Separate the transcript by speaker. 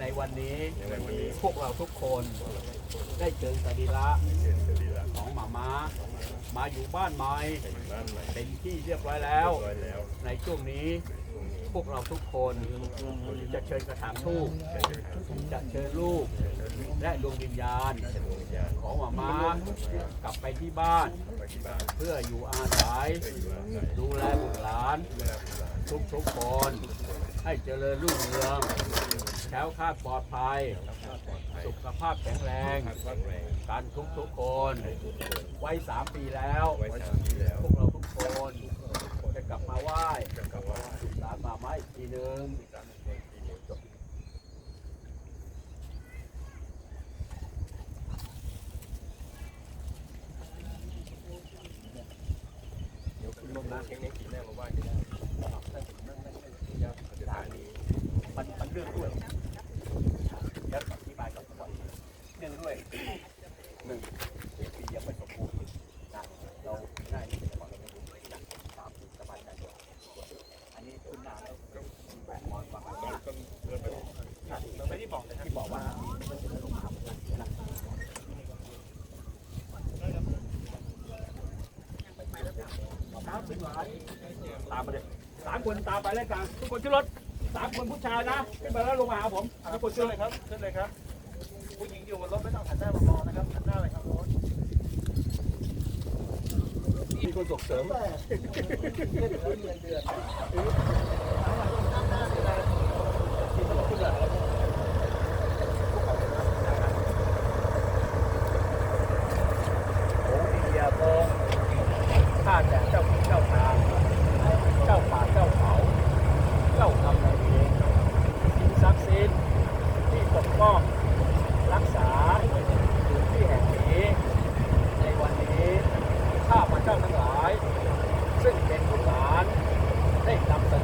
Speaker 1: ในวันนี้พวกเราทุกคนได้เจอสรีระ
Speaker 2: เชิญสรีระ
Speaker 1: ของหมาม้ามาอยู่บ้านใหม่เป็นที่เรียบร้อยแล้ว ในช่วงนี้พวกเราทุกคนจะเชิญกระถางทูบ
Speaker 2: ได้เดินทางสู่
Speaker 1: จะเชิญลูก และดวงวิญญาณ ของหมาม้ากลับไปที่บ้าน เพื่ออยู่อาศัยดูแลบุตรหลาน
Speaker 2: ดูแลบุตรหลาน
Speaker 1: ทุกทุกๆคนให้เจริญรุ่งเรืองแคล้วคลาดปลอดภัย
Speaker 2: รับความปลอดภัย
Speaker 1: สุขภาพแข็งแรง
Speaker 2: ทางวัดแรง
Speaker 1: กันทุกทุกๆคน
Speaker 2: ให้ทุกคน
Speaker 1: ไว้สามปีแล้ว
Speaker 2: ไว้สามปีแล้ว
Speaker 1: พวกเราทุกคน จะกลับมาไหว้
Speaker 2: จะกลับว่า
Speaker 1: สุสานมาไม้อีกทีหนึ่ง
Speaker 2: สามปีที่หนึ่ง
Speaker 1: เดี๋ยวคุณลงนะ
Speaker 2: เก่งๆปีหน้ามาไหว้ก็ได้สถานี
Speaker 1: มันมันเรื่องด้วยแล้วอธิบายกับก่อนเรื่องด้วยหนึ่งปียังไม่สมบูรณ์นะเราง่ายที่จะบอกเราไม่รู้นะตามสิบสบายใจด้วยอันนี้คุณนาแล้วแปดมอนฟัง
Speaker 2: ต้องต้องเริ่มไป
Speaker 1: เราไม่ได้บอกเลยที่บอกว่ามันจะลงมานะ ตามขึ้นมาตามมาเลยสามคนตามไปแล้วกันทุกคนขึ้นรถสามคนผู้ชายนะขึ้นไปแล้วลงมาหาผมทุกคน
Speaker 3: ขึ้
Speaker 1: ขึ้
Speaker 3: น
Speaker 1: น
Speaker 3: เล
Speaker 1: เลยย
Speaker 3: ครับขึ้นเลยครับ ผู้หญิงอยู่บนรถไม่ต้องหันหน้ามามองนะครับหันหน้าเลยครับรถ
Speaker 1: มีคนส่งเสริมโมิที่ปกป้องรักษาพื้นที่แห่งนี้ ในวันนี้ข้าพเจ้าทั้งหลาย ซึ่งเป็นผู้หลานได้นำเสน